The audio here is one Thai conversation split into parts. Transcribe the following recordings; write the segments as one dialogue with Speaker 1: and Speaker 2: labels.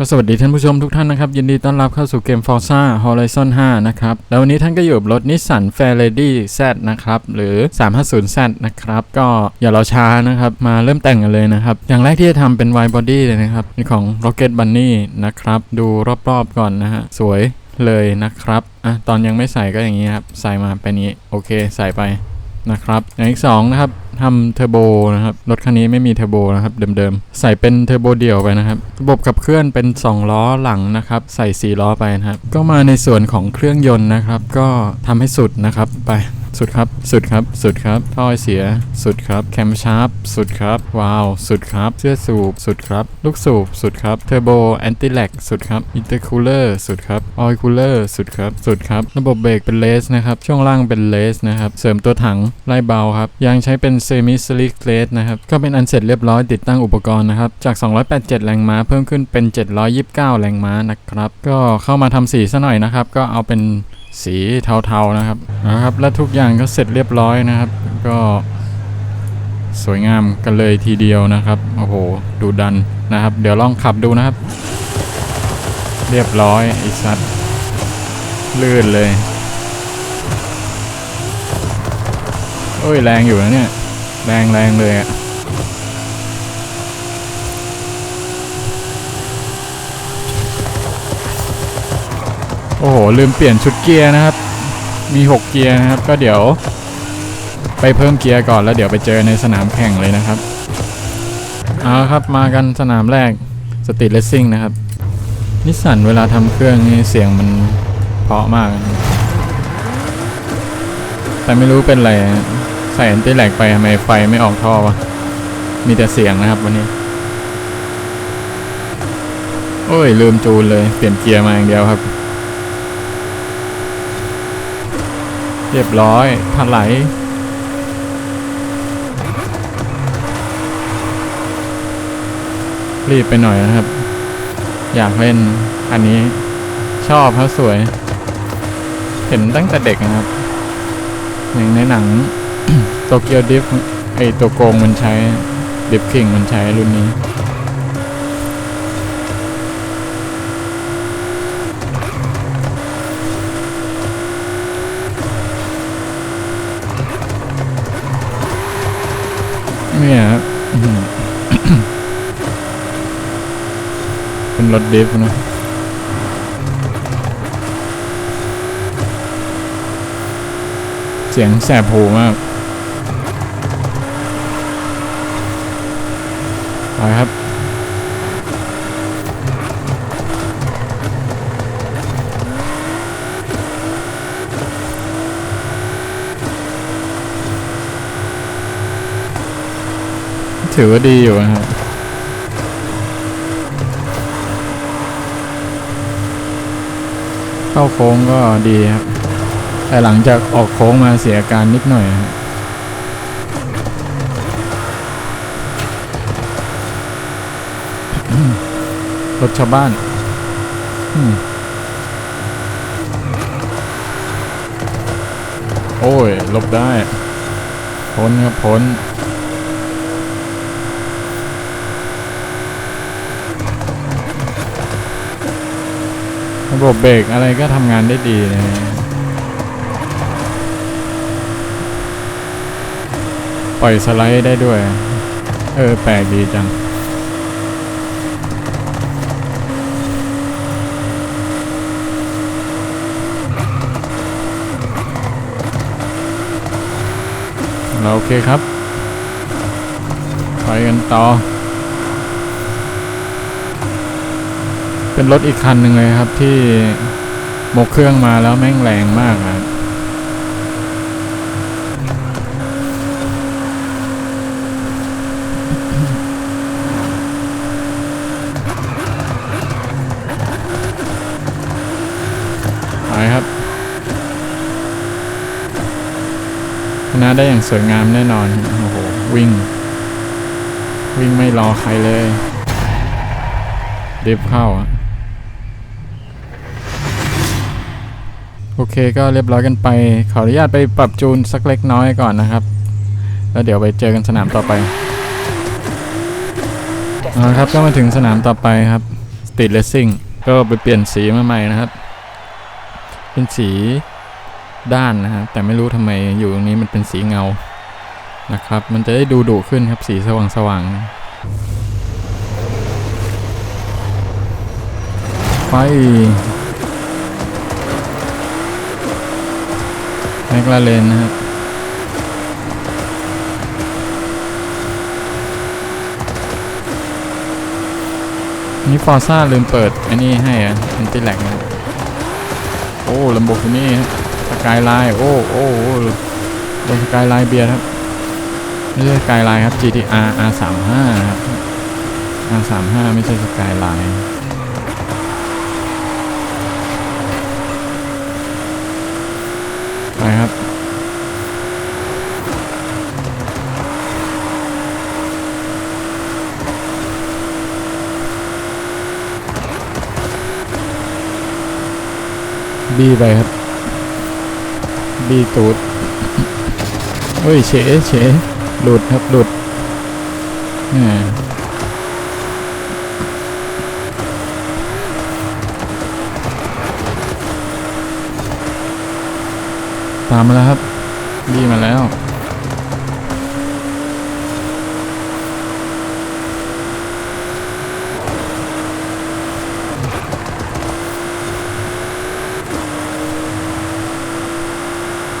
Speaker 1: ก็สวัสดีท่านผู้ชมทุกท่านนะครับ ยินดีต้อนรับเข้าสู่เกม Forza Horizon 5 นะครับ แล้ววันนี้ท่านก็อยู่กับรถ Nissan Fairlady Z นะครับ หรือ 350Z นะครับ ก็อย่ารอช้านะครับ มาเริ่มแต่งกันเลยนะครับ อย่างแรกที่จะทำเป็น wide body เลยนะครับนี่ของ Rocket Bunny นะครับ ดูรอบๆก่อนนะฮะ สวยเลยนะครับอะตอนยังไม่ใส่ก็อย่างนี้ครับ ใส่มาเป็นนี้ โอเค ใส่ไปนะครับ อย่างที่สองนะครับ ทำเทอร์โบนะครับ รถคันนี้ไม่มีเทอร์โบนะครับเดิมๆ ใส่เป็นเทอร์โบเดี่ยวไปนะครับ ระบบขับเคลื่อนเป็น 2 ล้อหลังนะครับ ใส่ 4 ล้อไปนะครับ ก็มาในส่วนของเครื่องยนต์นะครับ ก็ทำให้สุดนะครับไป สุดครับ สุดครับ สุดครับ ท่อไอเสีย สุดครับ แคมชาร์ปสุดครับว้าว สุดครับ เสื้อสูบ สุดครับ ลูกสูบ สุดครับ เทอร์โบ แอนติแลกสุดครับ อินเตอร์คูลเลอร์ สุดครับ ออยคูลเลอร์ สุดครับ สุดครับ ระบบเบรกเป็นเลสนะครับ ช่วงล่างเป็นเลสนะครับ เสริมตัวถัง ไล่เบาครับ ยางใช้เป็นเซมิสลิกเลสนะครับ ก็เป็นอันเสร็จเรียบร้อยติดตั้งอุปกรณ์นะครับ จาก 287 แรงม้า เพิ่มขึ้นเป็น 729 แรงม้านะครับ ก็เข้ามาทำสีซะหน่อยนะครับ ก็เอาเป็น สีเทาๆนะครับนะครับ และทุกอย่างก็เสร็จเรียบร้อยนะครับ ก็สวยงามกันเลยทีเดียวนะครับโอ้โหดูดันนะครับ เดี๋ยวลองขับดูนะครับ เรียบร้อยไอ้สัตว์ลื่นเลยโอ้ยแรงอยู่นะเนี่ย แรงแรงเลยอะ โอ้โห ลืมเปลี่ยนชุดเกียร์นะครับ มี 6 เกียร์นะครับ ก็เดี๋ยว ไปเพิ่มเกียร์ก่อนแล้วเดี๋ยวไปเจอในสนามแข่งเลยนะครับ เอาครับมากันสนามแรกสตรีทเลสซิ่งนะครับ นิสสันเวลาทำเครื่องนี่เสียงมันเพราะมาก แต่ไม่รู้เป็นไรใส่แอนติแลกไปทำไมไฟไม่ออกท่อวะ มีแต่เสียงนะครับวันนี้ โอ้ยลืมจูนเลย เปลี่ยนเกียร์มาอย่างเดียวครับ เรียบร้อยถลายรีบไปหน่อยนะครับ อยากเล่นอันนี้ชอบเขาสวย เห็นตั้งแต่เด็กนะครับ อย่างในหนังโตเกียวดิฟไอตัวโกงมันใช้ดิฟคิงมันใช้รุ่นนี้ เนี่ยครับเป็นรถเดฟนะเสียงแสบหูมากไปครับ ถือว่าดีอยู่นะครับเข้าโค้งก็ดีครับ แต่หลังจากออกโค้งมาเสียอาการนิดหน่อยครับรถชาวบ้านโอ้ยลบได้ พ้นครับพ้น ระบบเบรกอะไรก็ทำงานได้ดีเลยปล่อยสไลด์ได้ด้วย เออ แปลกดีจัง เราโอเคครับ ไปกันต่อ เป็นรถอีกคันหนึ่งเลยครับที่หมกเครื่องมาแล้วแม่งแรงมากครับไปครับชนะได้อย่างสวยงามแน่นอน โอ้โห วิ่ง วิ่งไม่รอใครเลย เดิฟเข้าอะ โอเคก็เรียบร้อยกันไป ขออนุญาตไปปรับจูนสักเล็กน้อยก่อนนะครับ แล้วเดี๋ยวไปเจอกันสนามต่อไปเอาละครับก็มาถึงสนามต่อไปครับ Street Racing ก็ไปเปลี่ยนสีมาใหม่นะครับ เป็นสีด้านนะฮะแต่ไม่รู้ทำไมอยู่ตรงนี้มันเป็นสีเงานะครับ มันจะได้ดูดุขึ้นครับสีสว่างสว่างไป แมคลาเรนนะฮะนี่ฟอร์ซ่าลืมเปิดอันนี้ให้อะอันติแลกนะโอ้ลัมโบกินี่สกายไลน์โอ้โอ้โอ้บนสกายไลน์เบียร์ครับไม่ใช่สกายไลน์ครับ GTR R35 ครับ R35 ไม่ใช่สกายไลน์ ไปครับ บีไปครับบีตูดเฮ้ยเฉเฉหลุดครับหลุดแห ตามมาแล้วครับบีมาแล้ว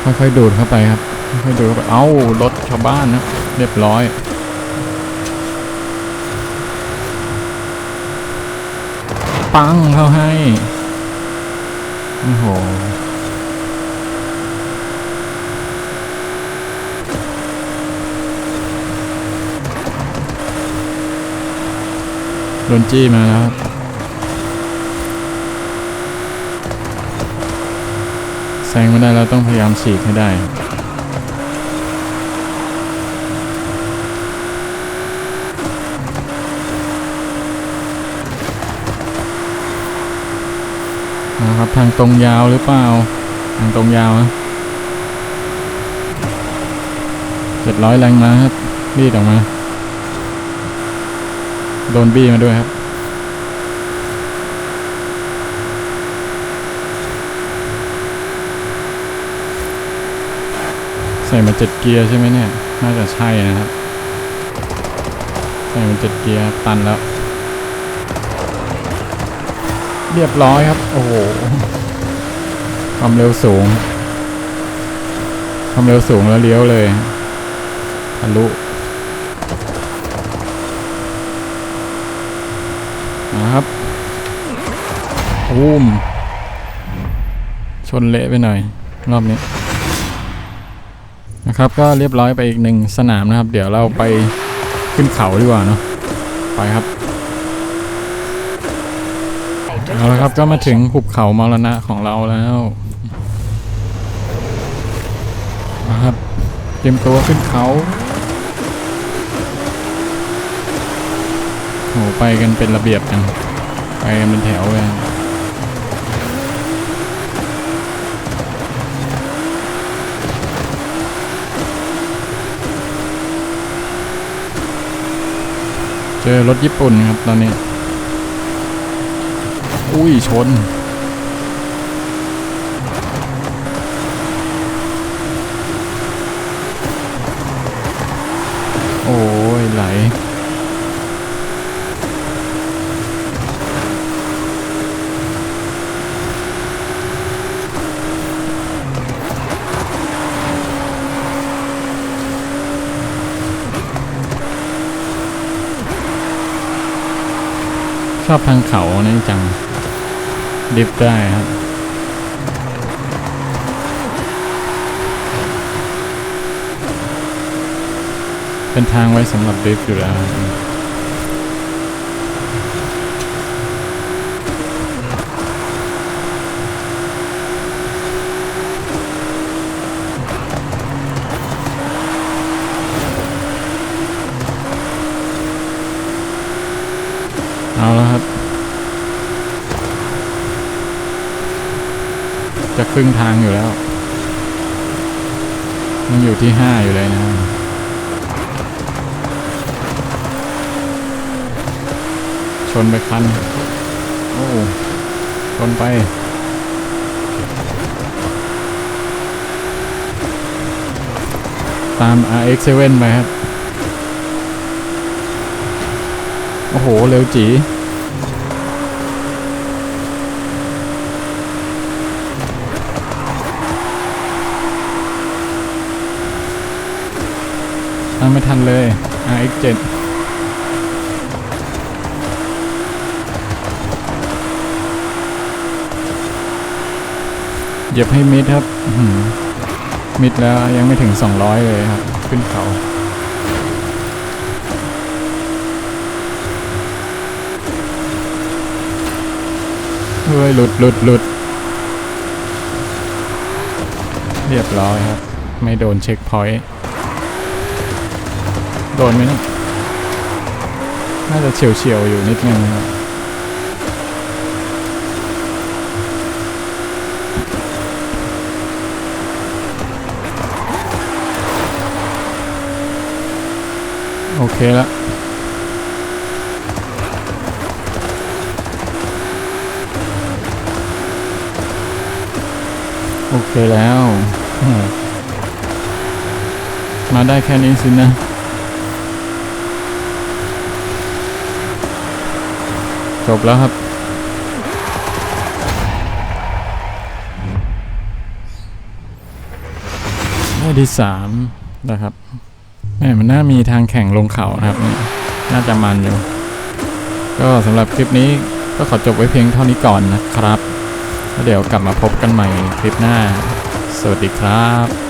Speaker 1: ค่อยๆดูดเข้าไปครับค่อยๆดูดเข้าไปเอ้ารถชาวบ้านนะเรียบร้อยปังเข้าให้โอ้โห โดนจี้มาแล้วครับแซงไม่ได้เราต้องพยายามฉีกให้ได้นะครับทางตรงยาวหรือเปล่า ทางตรงยาวนะเจ็ดร้อยแรงมาครับรีดออกมา โดนบี้มาด้วยครับ ใส่มาเจ็ดเกียร์ใช่ไหมเนี่ย น่าจะใช่นะครับ ใส่มาเจ็ดเกียร์ตันแล้ว เรียบร้อยครับ โอ้โหความเร็วสูงความเร็วสูงแล้วเลี้ยวเลยทะลุ อุ้มชนเละไปหน่อย รอบนี้นะครับก็เรียบร้อยไปอีกหนึ่งสนามนะครับ เดี๋ยวเราไปขึ้นเขาดีกว่าเนาะไปครับเอาละครับก็มาถึงหุบเขามรณะของเราแล้วนะครับเตรียมตัวขึ้นเขาโหไปกันเป็นระเบียบจังไปกันเป็นแถวเลย จอรถญี่ปุ่นครับตอนนี้ อุ้ยชน โอ้ยไหล ชอบทางเขานี่จังดิฟได้ครับเป็นทางไว้สำหรับดิฟอยู่แล้ว เอาแล้วครับ จะครึ่งทางอยู่แล้ว มันอยู่ที่ห้าอยู่เลยนะชนไปคัน โอ้ชนไปตาม RX7 ไปครับ โอ้โห เร็วจีามไม่ทันเลย RX7 เหยียบให้มิดครับ มิดแล้วยังไม่ถึง 200 เลยครับ ขึ้นเขาเฮ้ยหลุดหลุดหลุดเรียบร้อยครับ ไม่โดนเช็คพอยต์ โดนไหมเนะน่าจะเฉียวเฉียวอยู่นิดนึงนะครับโอเคแล้วโอเคแล้ว มาได้แค่นี้สินะ จบแล้วครับ ได้ที่สามนะครับแม่มันน่ามีทางแข่งลงเขานะครับ น่าจะมันอยู่ ก็สำหรับคลิปนี้ก็ขอจบไว้เพียงเท่านี้ก่อนนะครับแล้วเดี๋ยวกลับมาพบกันใหม่คลิปหน้า สวัสดีครับ